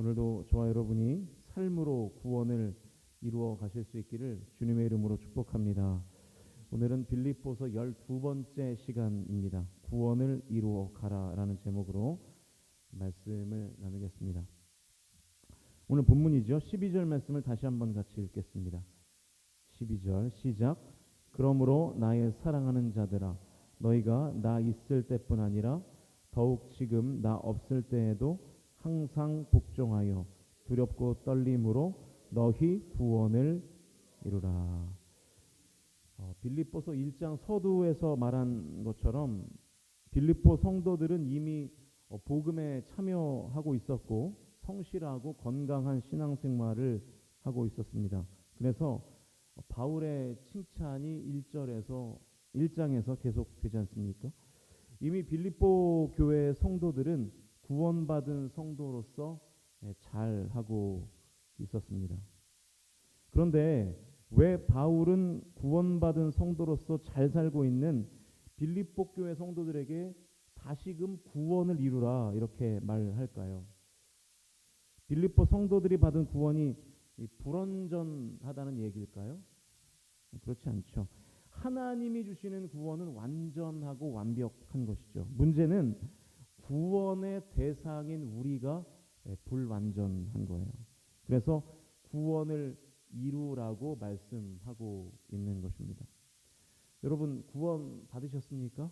오늘도 저와 여러분이 삶으로 구원을 이루어 가실 수 있기를 주님의 이름으로 축복합니다. 오늘은 빌립보서 12번째 시간입니다. 구원을 이루어 가라라는 제목으로 말씀을 나누겠습니다. 오늘 본문이죠. 12절 말씀을 다시 한번 같이 읽겠습니다. 12절 시작. 그러므로 나의 사랑하는 자들아 너희가 나 있을 때뿐 아니라 더욱 지금 나 없을 때에도 항상 복종하여 두렵고 떨림으로 너희 구원을 이루라. 어, 빌립보서 1장 서두에서 말한 것처럼 빌립보 성도들은 이미 어, 복음에 참여하고 있었고 성실하고 건강한 신앙생활을 하고 있었습니다. 그래서 바울의 칭찬이 1절에서 1장에서 계속되지 않습니까? 이미 빌립보 교회 성도들은 구원받은 성도로서 예, 잘 하고 있었습니다. 그런데 왜 바울은 구원받은 성도로서 잘 살고 있는 빌립보 교회 성도들에게 다시금 구원을 이루라 이렇게 말할까요? 빌립보 성도들이 받은 구원이 불완전하다는 얘기일까요? 그렇지 않죠. 하나님이 주시는 구원은 완전하고 완벽한 것이죠. 문제는 구원의 대상인 우리가 불완전한 거예요. 그래서 구원을 이루라고 말씀하고 있는 것입니다. 여러분 구원 받으셨습니까?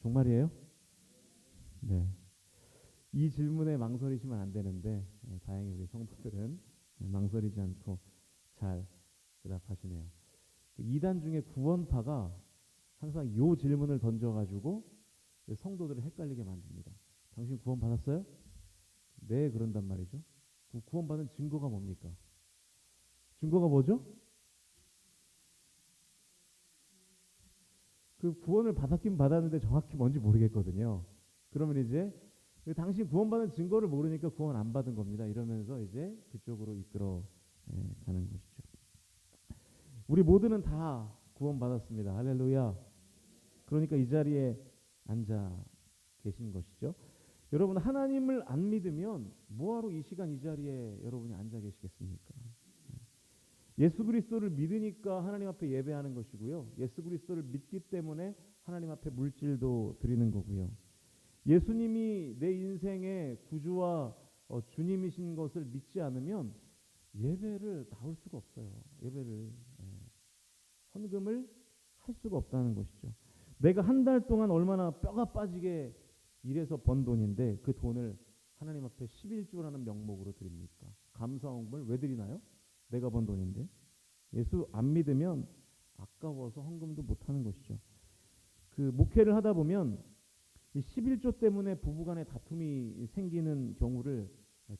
정말이에요? 네. 이 질문에 망설이시면 안 되는데 예, 다행히 우리 성도들은 망설이지 않고 잘 대답하시네요. 그 이단 중에 구원파가 항상 요 질문을 던져가지고 성도들을 헷갈리게 만듭니다. 당신 구원 받았어요? 네, 그런단 말이죠. 그 구원받은 증거가 뭡니까? 증거가 뭐죠? 그 구원을 받았긴 받았는데 정확히 뭔지 모르겠거든요. 그러면 이제 그 당신 구원받은 증거를 모르니까 구원 안 받은 겁니다. 이러면서 이제 그쪽으로 이끌어 예, 가는 것이죠. 우리 모두는 다 구원받았습니다. 할렐루야. 그러니까 이 자리에 앉아 계신 것이죠. 여러분 하나님을 안 믿으면 뭐하러 이 시간 이 자리에 여러분이 앉아 계시겠습니까? 예수 그리스도를 믿으니까 하나님 앞에 예배하는 것이고요. 예수 그리스도를 믿기 때문에 하나님 앞에 물질도 드리는 거고요. 예수님이 내 인생의 구주와 어, 주님이신 것을 믿지 않으면 예배를 나올 수가 없어요. 예배를 예. 헌금을 할 수가 없다는 것이죠. 내가 한 달 동안 얼마나 뼈가 빠지게 일해서 번 돈인데 그 돈을 하나님 앞에 11조라는 명목으로 드립니까? 감사원금을 왜 드리나요? 내가 번 돈인데 예수 안 믿으면 아까워서 헌금도 못 하는 것이죠. 그 목회를 하다 보면 이 11조 때문에 부부간의 다툼이 생기는 경우를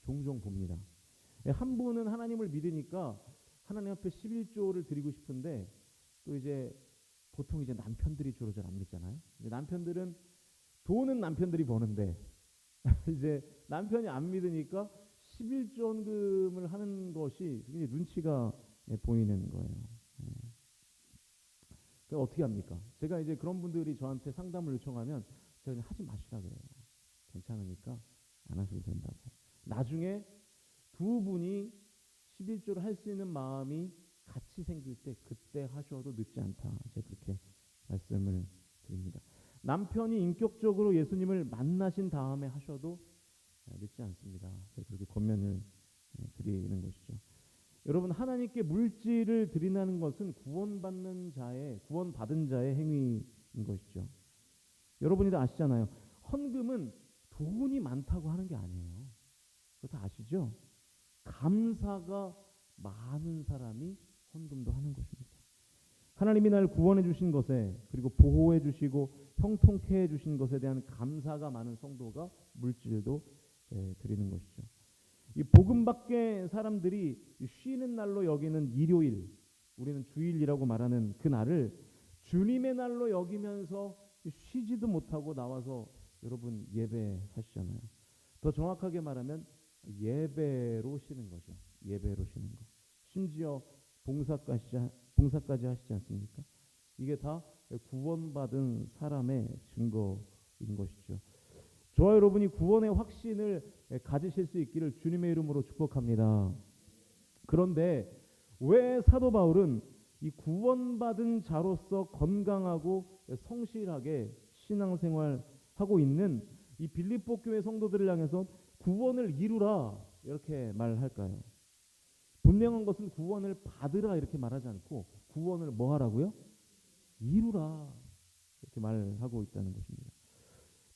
종종 봅니다. 한 분은 하나님을 믿으니까 하나님 앞에 11조를 드리고 싶은데 또 이제 보통 이제 남편들이 주로 잘 안 믿잖아요. 남편들은 돈은 남편들이 버는데 이제 남편이 안 믿으니까 11조원금을 하는 것이 굉장히 눈치가 예, 보이는 거예요. 예. 그 어떻게 합니까? 제가 이제 그런 분들이 저한테 상담을 요청하면 제가 하지 마시라 그래요. 괜찮으니까 안 하셔도 된다고. 나중에 두 분이 11조를 할 수 있는 마음이 같이 생길 때 그때 하셔도 늦지 않다. 제가 그렇게 말씀을 드립니다. 남편이 인격적으로 예수님을 만나신 다음에 하셔도 늦지 않습니다. 그렇게 권면을 드리는 것이죠. 여러분 하나님께 물질을 드리는 것은 구원받는 자의 구원받은 자의 행위인 것이죠. 여러분이 다 아시잖아요. 헌금은 돈이 많다고 하는 게 아니에요. 그거 다 아시죠? 감사가 많은 사람이 헌금도 하는 것입니다. 하나님이 날 구원해 주신 것에 그리고 보호해 주시고 형통케 해 주신 것에 대한 감사가 많은 성도가 물질도 예, 드리는 것이죠. 이 복음 밖의 사람들이 쉬는 날로 여기는 일요일, 우리는 주일이라고 말하는 그 날을 주님의 날로 여기면서 쉬지도 못하고 나와서 여러분 예배하시잖아요. 더 정확하게 말하면 예배로 쉬는 거죠. 예배로 쉬는 거. 심지어 봉사까지 봉사까지 하시지 않습니까? 이게 다 구원받은 사람의 증거인 것이죠. 저와 여러분이 구원의 확신을 가지실 수 있기를 주님의 이름으로 축복합니다. 그런데 왜 사도 바울은 이 구원받은 자로서 건강하고 성실하게 신앙생활 하고 있는 이 빌립보 교회 성도들을 향해서 구원을 이루라 이렇게 말할까요? 분명한 것은 구원을 받으라 이렇게 말하지 않고 구원을 뭐 하라고요? 이루라 이렇게 말하고 있다는 것입니다.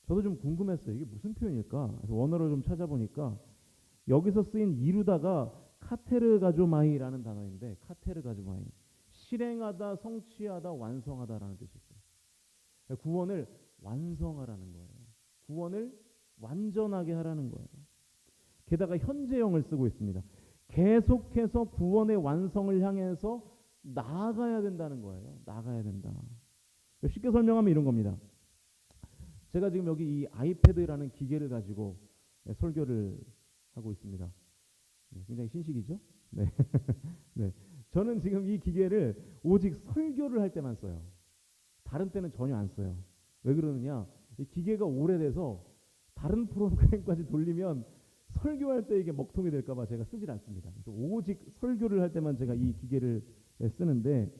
저도 좀 궁금했어요. 이게 무슨 표현일까? 원어를 좀 찾아보니까 여기서 쓰인 이루다가 카테르가조마이라는 단어인데 카테르가조마이 실행하다, 성취하다, 완성하다라는 뜻이 있어요. 구원을 완성하라는 거예요. 구원을 완전하게 하라는 거예요. 게다가 현재형을 쓰고 있습니다. 계속해서 구원의 완성을 향해서 나아가야 된다는 거예요. 나가야 된다. 쉽게 설명하면 이런 겁니다. 제가 지금 여기 이 아이패드라는 기계를 가지고 네, 설교를 하고 있습니다. 네, 굉장히 신식이죠? 네. 네. 저는 지금 이 기계를 오직 설교를 할 때만 써요. 다른 때는 전혀 안 써요. 왜 그러느냐? 이 기계가 오래돼서 다른 프로그램까지 돌리면 설교할 때 이게 먹통이 될까봐 제가 쓰질 않습니다. 오직 설교를 할 때만 제가 이 기계를 쓰는데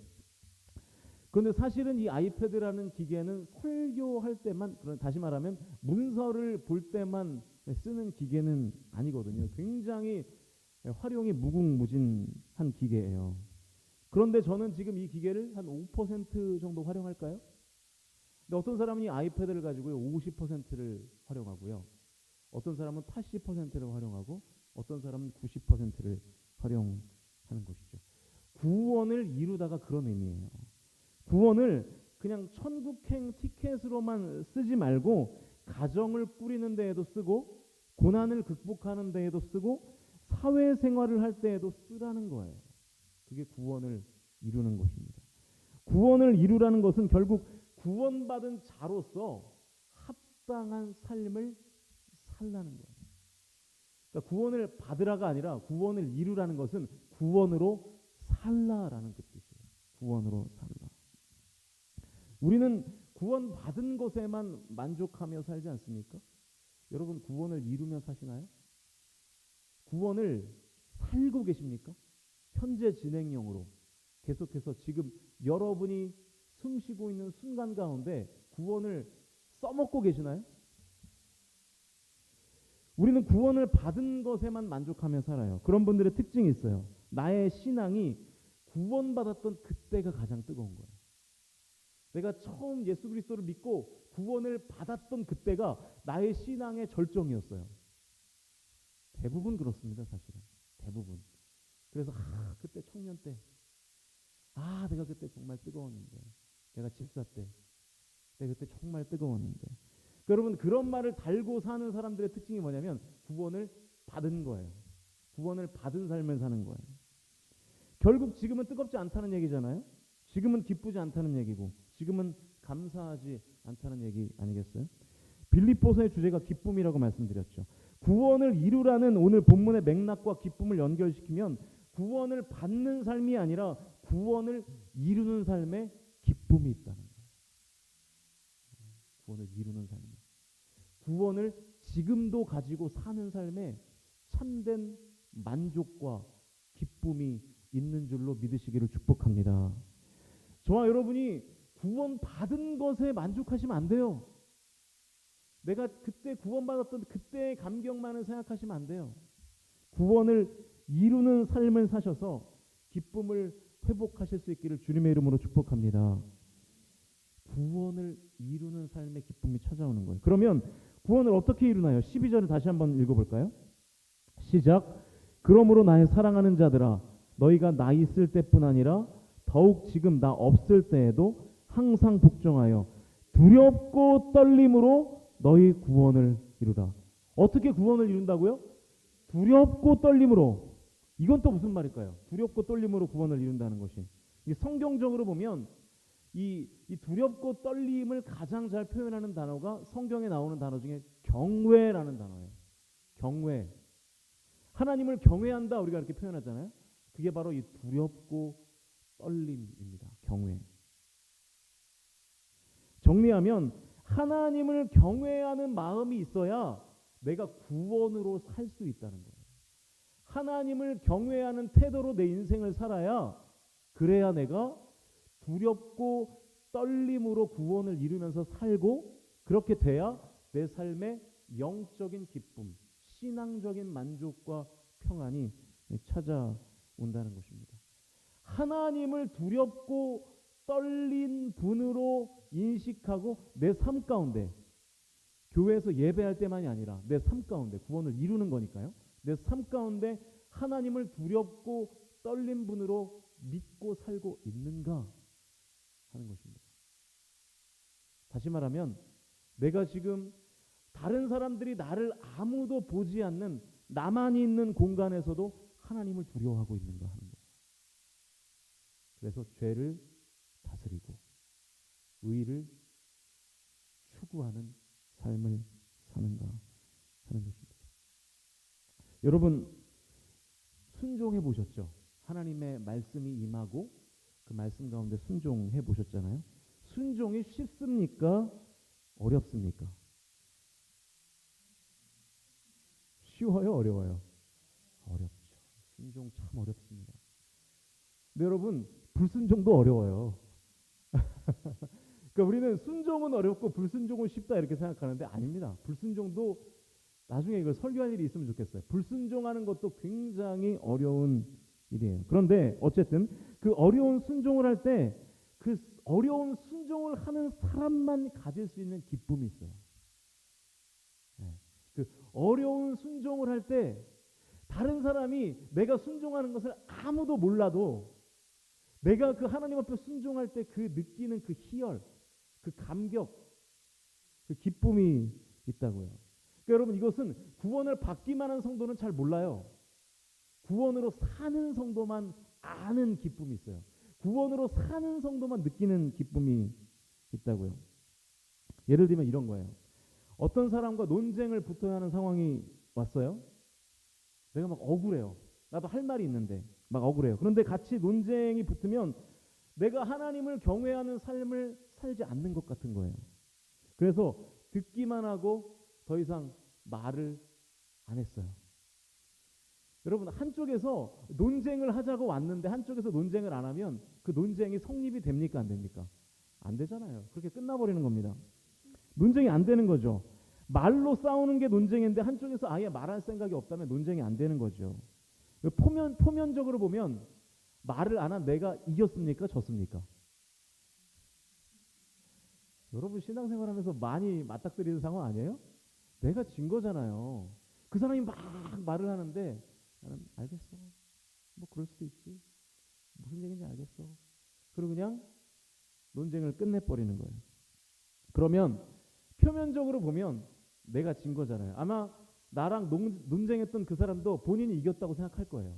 그런데 사실은 이 아이패드라는 기계는 설교할 때만 다시 말하면 문서를 볼 때만 쓰는 기계는 아니거든요. 굉장히 활용이 무궁무진한 기계예요. 그런데 저는 지금 이 기계를 한 5% 정도 활용할까요? 근데 어떤 사람은 이 아이패드를 가지고 50%를 활용하고요. 어떤 사람은 80%를 활용하고 어떤 사람은 90%를 활용하는 것이죠. 구원을 이루다가 그런 의미예요. 구원을 그냥 천국행 티켓으로만 쓰지 말고 가정을 꾸리는 데에도 쓰고 고난을 극복하는 데에도 쓰고 사회생활을 할 때에도 쓰라는 거예요. 그게 구원을 이루는 것입니다. 구원을 이루라는 것은 결국 구원받은 자로서 합당한 삶을 살라는 거예요. 그러니까 구원을 받으라가 아니라 구원을 이루라는 것은 구원으로 살라라는 그 뜻이에요. 구원으로 살라. 우리는 구원 받은 것에만 만족하며 살지 않습니까? 여러분 구원을 이루며 사시나요? 구원을 살고 계십니까? 현재 진행형으로 계속해서 지금 여러분이 숨 쉬고 있는 순간 가운데 구원을 써먹고 계시나요? 우리는 구원을 받은 것에만 만족하며 살아요. 그런 분들의 특징이 있어요. 나의 신앙이 구원받았던 그때가 가장 뜨거운 거예요. 내가 처음 예수 그리스도를 믿고 구원을 받았던 그때가 나의 신앙의 절정이었어요. 대부분 그렇습니다, 사실은. 대부분. 그래서 아, 그때 청년 때, 아, 내가 그때 정말 뜨거웠는데, 내가 집사 때, 내가 그때 정말 뜨거웠는데. 여러분 그런 말을 달고 사는 사람들의 특징이 뭐냐면 구원을 받은 거예요. 구원을 받은 삶을 사는 거예요. 결국 지금은 뜨겁지 않다는 얘기잖아요. 지금은 기쁘지 않다는 얘기고, 지금은 감사하지 않다는 얘기 아니겠어요? 빌립보서의 주제가 기쁨이라고 말씀드렸죠. 구원을 이루라는 오늘 본문의 맥락과 기쁨을 연결시키면 구원을 받는 삶이 아니라 구원을 이루는 삶에 기쁨이 있다는 거예요. 구원을 이루는 삶. 구원을 지금도 가지고 사는 삶에 참된 만족과 기쁨이 있는 줄로 믿으시기를 축복합니다. 저와 여러분이 구원 받은 것에 만족하시면 안 돼요. 내가 그때 구원받았던 그때의 감격만을 생각하시면 안 돼요. 구원을 이루는 삶을 사셔서 기쁨을 회복하실 수 있기를 주님의 이름으로 축복합니다. 구원을 이루는 삶의 기쁨이 찾아오는 거예요. 그러면 구원을 어떻게 이루나요? 12절을 다시 한번 읽어볼까요? 시작. 그러므로 나의 사랑하는 자들아, 너희가 나 있을 때뿐 아니라 더욱 지금 나 없을 때에도 항상 복종하여 두렵고 떨림으로 너희 구원을 이루라. 어떻게 구원을 이룬다고요? 두렵고 떨림으로. 이건 또 무슨 말일까요? 두렵고 떨림으로 구원을 이룬다는 것이. 성경적으로 보면 이, 이 두렵고 떨림을 가장 잘 표현하는 단어가 성경에 나오는 단어 중에 경외라는 단어예요. 경외. 하나님을 경외한다 우리가 이렇게 표현하잖아요. 그게 바로 이 두렵고 떨림입니다. 경외. 정리하면 하나님을 경외하는 마음이 있어야 내가 구원으로 살 수 있다는 거예요. 하나님을 경외하는 태도로 내 인생을 살아야 그래야 내가 두렵고 떨림으로 구원을 이루면서 살고 그렇게 돼야 내 삶에 영적인 기쁨, 신앙적인 만족과 평안이 찾아온다는 것입니다. 하나님을 두렵고 떨린 분으로 인식하고 내 삶 가운데 교회에서 예배할 때만이 아니라 내 삶 가운데 구원을 이루는 거니까요. 내 삶 가운데 하나님을 두렵고 떨린 분으로 믿고 살고 있는가 하는 것입니다. 다시 말하면 내가 지금 다른 사람들이 나를 아무도 보지 않는 나만이 있는 공간에서도 하나님을 두려워하고 있는가 하는 거예요. 그래서 죄를 다스리고 의를 추구하는 삶을 사는가 하는 것입니다. 여러분 순종해 보셨죠? 하나님의 말씀이 임하고 그 말씀 가운데 순종해 보셨잖아요. 순종이 쉽습니까? 어렵습니까? 쉬워요, 어려워요? 어렵죠. 순종 참 어렵습니다. 근데 여러분 불순종도 어려워요. 그러니까 우리는 순종은 어렵고 불순종은 쉽다 이렇게 생각하는데 아닙니다. 불순종도 나중에 이걸 설교할 일이 있으면 좋겠어요. 불순종하는 것도 굉장히 어려운 일이에요. 그런데 어쨌든 그 어려운 순종을 할 때 그 어려운 순종을 하는 사람만 가질 수 있는 기쁨이 있어요. 네. 그 어려운 순종을 할 때 다른 사람이 내가 순종하는 것을 아무도 몰라도 내가 그 하나님 앞에 순종할 때 그 느끼는 그 희열, 그 감격, 그 기쁨이 있다고요. 그러니까 여러분 이것은 구원을 받기만 한 성도는 잘 몰라요. 구원으로 사는 성도만 아는 기쁨이 있어요. 구원으로 사는 성도만 느끼는 기쁨이 있다고요. 예를 들면 이런 거예요. 어떤 사람과 논쟁을 붙어야 하는 상황이 왔어요. 내가 막 억울해요. 나도 할 말이 있는데 막 억울해요. 그런데 같이 논쟁이 붙으면 내가 하나님을 경외하는 삶을 살지 않는 것 같은 거예요. 그래서 듣기만 하고 더 이상 말을 안 했어요. 여러분 한쪽에서 논쟁을 하자고 왔는데 한쪽에서 논쟁을 안 하면 그 논쟁이 성립이 됩니까 안 됩니까? 안 되잖아요. 그렇게 끝나버리는 겁니다. 논쟁이 안 되는 거죠. 말로 싸우는 게 논쟁인데 한쪽에서 아예 말할 생각이 없다면 논쟁이 안 되는 거죠. 포면 포면적으로 보면 말을 안 한 내가 이겼습니까? 졌습니까? 여러분 신앙생활하면서 많이 맞닥뜨리는 상황 아니에요? 내가 진 거잖아요. 그 사람이 막 말을 하는데 나는 알겠어. 뭐 그럴 수도 있지. 무슨 얘기인지 알겠어. 그리고 그냥 논쟁을 끝내버리는 거예요. 그러면 표면적으로 보면 내가 진 거잖아요. 아마 나랑 논, 논쟁했던 그 사람도 본인이 이겼다고 생각할 거예요.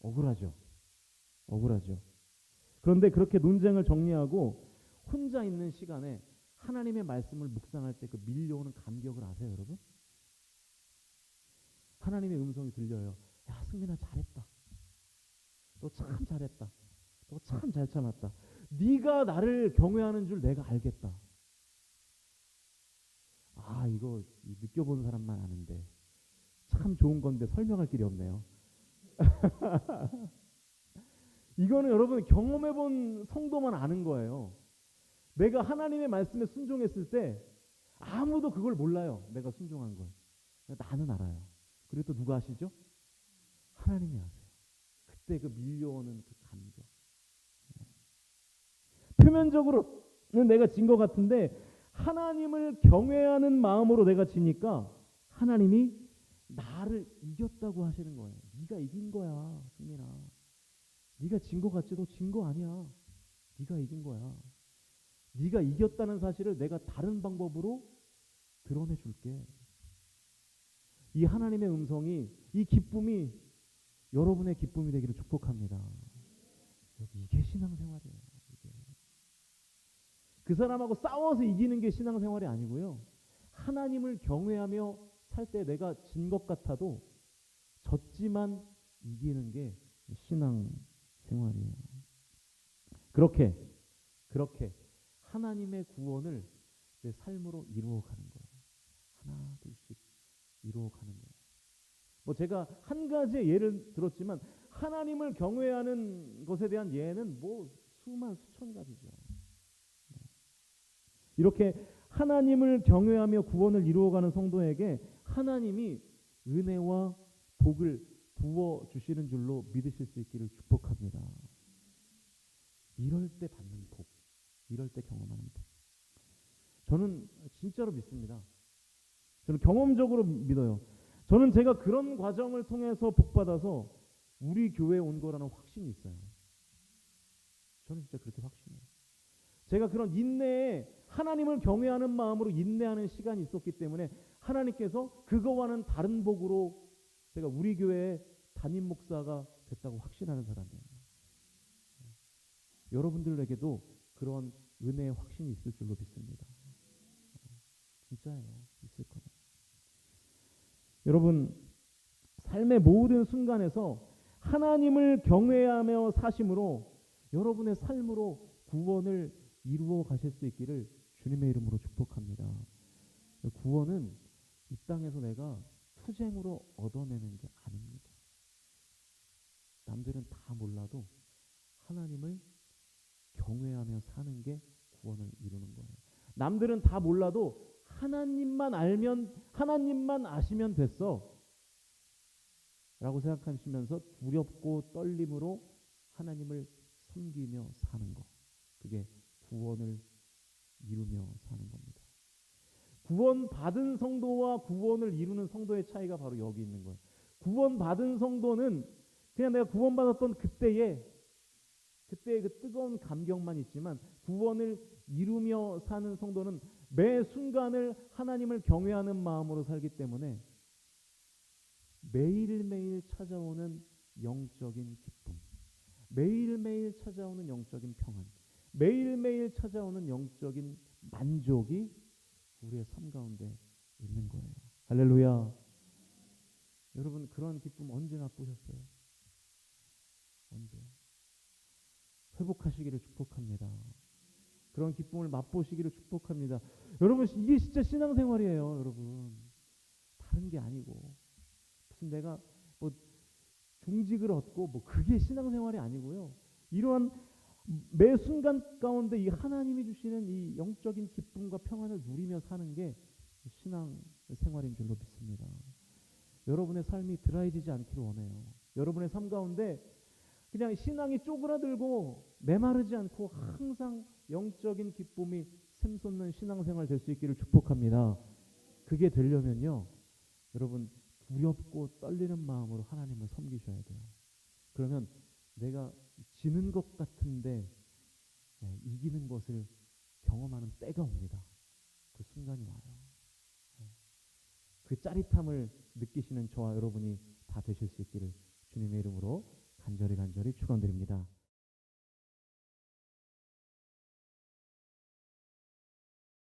억울하죠. 억울하죠. 그런데 그렇게 논쟁을 정리하고 혼자 있는 시간에 하나님의 말씀을 묵상할 때 그 밀려오는 감격을 아세요, 여러분? 하나님의 음성이 들려요. 야, 승민아 잘했다. 너 참 잘했다. 너 참 잘 참았다. 네가 나를 경외하는 줄 내가 알겠다. 아, 이거 느껴본 사람만 아는데 참 좋은 건데 설명할 길이 없네요. 이거는 여러분 경험해 본 성도만 아는 거예요. 내가 하나님의 말씀에 순종했을 때 아무도 그걸 몰라요. 내가 순종한 걸. 나는 알아요. 그리고 또 누가 아시죠? 하나님이 아세요. 그때 그 밀려오는 그 감격. 표면적으로는 내가 진 것 같은데 하나님을 경외하는 마음으로 내가 지니까 하나님이 나를 이겼다고 하시는 거예요. 네가 이긴 거야, 승민아. 네가 진 것 같지도 진 거 아니야. 네가 이긴 거야. 네가 이겼다는 사실을 내가 다른 방법으로 드러내 줄게. 이 하나님의 음성이 이 기쁨이 여러분의 기쁨이 되기를 축복합니다. 이게 신앙생활이에요. 이게. 그 사람하고 싸워서 이기는 게 신앙생활이 아니고요. 하나님을 경외하며 살 때 내가 진 것 같아도 졌지만 이기는 게 신앙생활이에요. 그렇게 그렇게 하나님의 구원을 내 삶으로 이루어가는 이루어가는 거예요. 뭐 제가 한 가지의 예를 들었지만 하나님을 경외하는 것에 대한 예는 뭐 수만 수천 가지죠. 네. 이렇게 하나님을 경외하며 구원을 이루어가는 성도에게 하나님이 은혜와 복을 부어 주시는 줄로 믿으실 수 있기를 축복합니다. 이럴 때 받는 복, 이럴 때 경험하는 복. 저는 진짜로 믿습니다. 저는 경험적으로 믿어요. 저는 제가 그런 과정을 통해서 복 받아서 우리 교회에 온 거라는 확신이 있어요. 저는 진짜 그렇게 확신해요. 제가 그런 인내에 하나님을 경외하는 마음으로 인내하는 시간이 있었기 때문에 하나님께서 그거와는 다른 복으로 제가 우리 교회에 담임 목사가 됐다고 확신하는 사람이에요. 여러분들에게도 그런 은혜의 확신이 있을 줄로 믿습니다. 진짜예요. 있을 거예요. 여러분 삶의 모든 순간에서 하나님을 경외하며 사심으로 여러분의 삶으로 구원을 이루어 가실 수 있기를 주님의 이름으로 축복합니다. 구원은 이 땅에서 내가 투쟁으로 얻어내는 게 아닙니다. 남들은 다 몰라도 하나님을 경외하며 사는 게 구원을 이루는 거예요. 남들은 다 몰라도 하나님만 알면 하나님만 아시면 됐어. 라고 생각하시면서 두렵고 떨림으로 하나님을 섬기며 사는 것. 그게 구원을 이루며 사는 겁니다. 구원 받은 성도와 구원을 이루는 성도의 차이가 바로 여기 있는 거예요. 구원 받은 성도는 그냥 내가 구원 받았던 그때에 그때의 그 뜨거운 감격만 있지만 구원을 이루며 사는 성도는 매 순간을 하나님을 경외하는 마음으로 살기 때문에 매일매일 찾아오는 영적인 기쁨, 매일매일 찾아오는 영적인 평안, 매일매일 찾아오는 영적인 만족이 우리의 삶 가운데 있는 거예요. 할렐루야. 여러분 그런 기쁨 언제 맛보셨어요? 언제? 회복하시기를 축복합니다. 그런 기쁨을 맛보시기를 축복합니다. 여러분 이게 진짜 신앙생활이에요, 여러분. 다른 게 아니고 무슨 내가 뭐 중직을 얻고 뭐 그게 신앙생활이 아니고요. 이러한 매 순간 가운데 이 하나님이 주시는 이 영적인 기쁨과 평안을 누리며 사는 게 신앙 생활인 줄로 믿습니다. 여러분의 삶이 드라이지지 않기를 원해요. 여러분의 삶 가운데 그냥 신앙이 쪼그라들고 메마르지 않고 항상 영적인 기쁨이 샘솟는 신앙생활 될 수 있기를 축복합니다. 그게 되려면요. 여러분 두렵고 떨리는 마음으로 하나님을 섬기셔야 돼요. 그러면 내가 지는 것 같은데 네, 이기는 것을 경험하는 때가 옵니다. 그 순간이 와요. 네. 그 짜릿함을 느끼시는 저와 여러분이 다 되실 수 있기를 주님의 이름으로 간절히 간절히 축원드립니다.